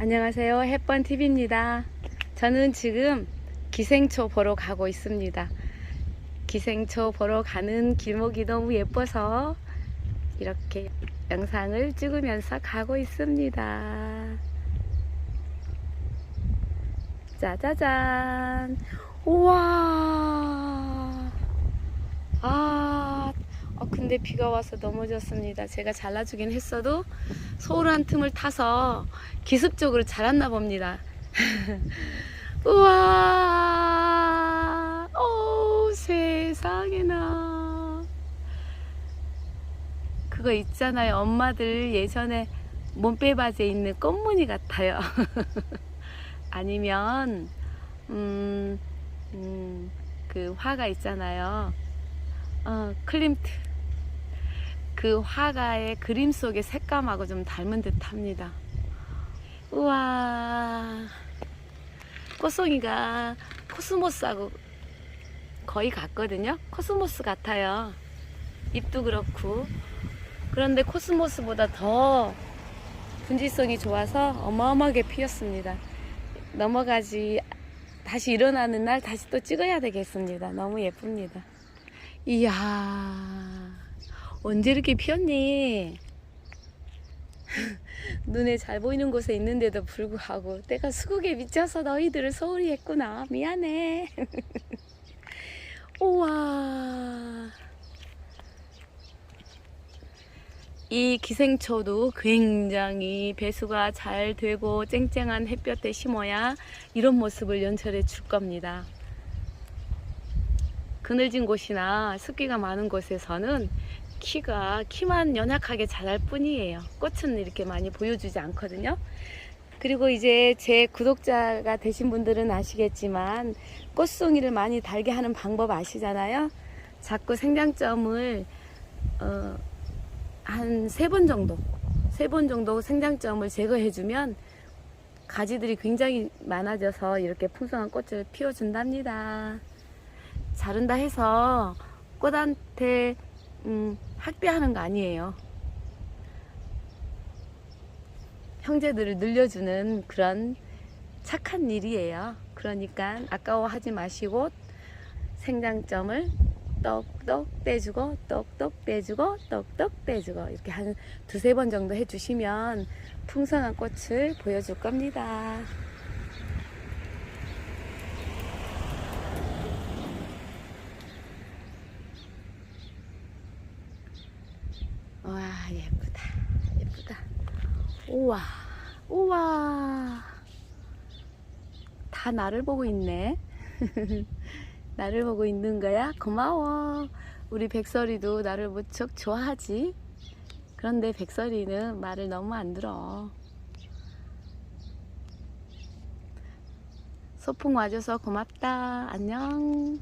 안녕하세요. 햇번 TV입니다. 저는 지금 기생초 보러 가고 있습니다. 기생초 보러 가는 길목이 너무 예뻐서 이렇게 영상을 찍으면서 가고 있습니다. 짜자잔. 우와. 아, 어, 근데 비가 와서 넘어졌습니다. 제가 잘라주긴 했어도 소홀한 틈을 타서 기습적으로 자랐나 봅니다. 우와, 오, 세상에나. 그거 있잖아요. 엄마들 예전에 몸빼바지에 있는 꽃무늬 같아요. 아니면, 음, 음, 그 화가 있잖아요. 어, 클림트. 그 화가의 그림 속의 색감하고 좀 닮은 듯 합니다. 우와. 꽃송이가 코스모스하고 거의 같거든요. 코스모스 같아요. 잎도 그렇고. 그런데 코스모스보다 더 분지성이 좋아서 어마어마하게 피었습니다. 넘어가지, 다시 일어나는 날 다시 또 찍어야 되겠습니다. 너무 예쁩니다. 이야. 언제 이렇게 피었니? 눈에 잘 보이는 곳에 있는데도 불구하고 내가 수국에 미쳐서 너희들을 소홀히 했구나. 미안해. 우와. 이 기생초도 굉장히 배수가 잘 되고 쨍쨍한 햇볕에 심어야 이런 모습을 연출해 줄 겁니다. 그늘진 곳이나 습기가 많은 곳에서는 키가 키만 연약하게 자랄 뿐이에요. 꽃은 이렇게 많이 보여주지 않거든요. 그리고 이제 제 구독자가 되신 분들은 아시겠지만 꽃송이를 많이 달게 하는 방법 아시잖아요. 자꾸 생장점을 어, 한 세 번 정도, 세 번 정도 생장점을 제거해주면 가지들이 굉장히 많아져서 이렇게 풍성한 꽃을 피워준답니다. 자른다 해서 꽃한테 음, 학대하는 거 아니에요. 형제들을 늘려주는 그런 착한 일이에요. 그러니까 아까워하지 마시고 생장점을 똑똑 떼주고 똑똑 떼주고 똑똑 떼주고 이렇게 한 두세 번 정도 해주시면 풍성한 꽃을 보여줄 겁니다. 와 예쁘다. 예쁘다. 우와. 우와. 다 나를 보고 있네. 나를 보고 있는 거야? 고마워. 우리 백설이도 나를 무척 좋아하지. 그런데 백설이는 말을 너무 안 들어. 소풍 와줘서 고맙다. 안녕